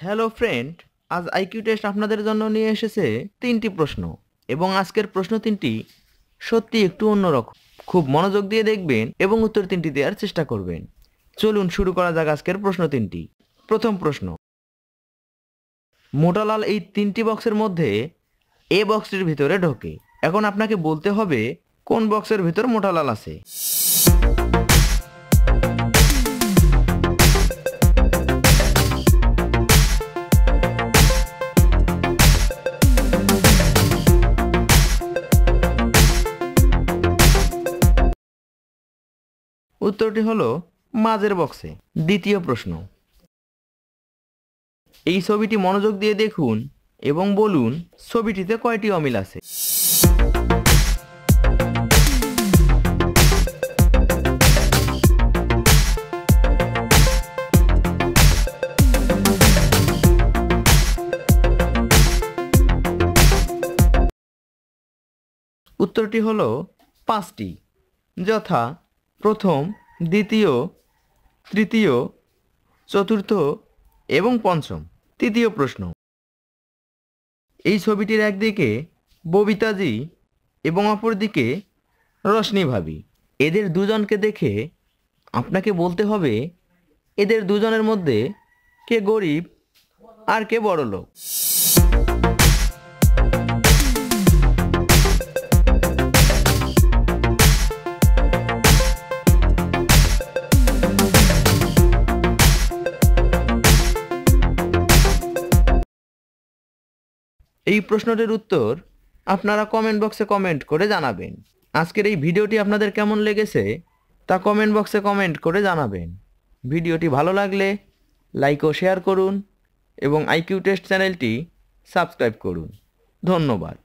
Hello friend আজ IQ test আপনাদের জন্য নিয়ে এসেছে তিনটি প্রশ্ন এবং আজকের প্রশ্ন তিনটি সত্যি একটু অন্যরকম। খুব মনোযোগ দিয়ে দেখবেন এবং উত্তর তিনটি দেওয়ার চেষ্টা করবেন। চলুন শুরু করা যাক আজকের প্রশ্ন তিনটি। প্রথম প্রশ্ন। মোটালাল এই তিনটি বক্সের মধ্যে এ বক্সটির ভিতরে ঢোকে। এখন আপনাকে বলতে হবে কোন বক্সের ভিতর মোটালাল আছে। উত্তরটি হলো মাঝের বক্সে, দ্বিতীয় প্রশ্ন। এই ছবিটি মনোযোগ দিয়ে দেখুন এবং বলুন ছবিটিতে কয়টি অমিল আছে। উত্তরটি হলো পাঁচটি, যথা প্রথম, দ্বিতীয়, তৃতীয়, চতুর্থ এবং পঞ্চম। তৃতীয় প্রশ্ন। এই ছবিটির একদিকে ববিতাজি এবং অপরদিকে রশনি ভাবি এদের দুজনকে দেখে আপনাকে বলতে হবে, এদের দুজনের মধ্যে কে গরিব আর কে বড় লোক এই প্রশ্নটির উত্তর আপনারা কমেন্ট বক্সে কমেন্ট করে জানাবেন। আজকের এই ভিডিওটি আপনাদের কেমন লেগেছে তা কমেন্ট বক্সে কমেন্ট করে জানাবেন। ভিডিওটি ভালো লাগলে লাইক ও শেয়ার করুন এবং আইকিউ টেস্ট চ্যানেলটি সাবস্ক্রাইব করুন। ধন্যবাদ।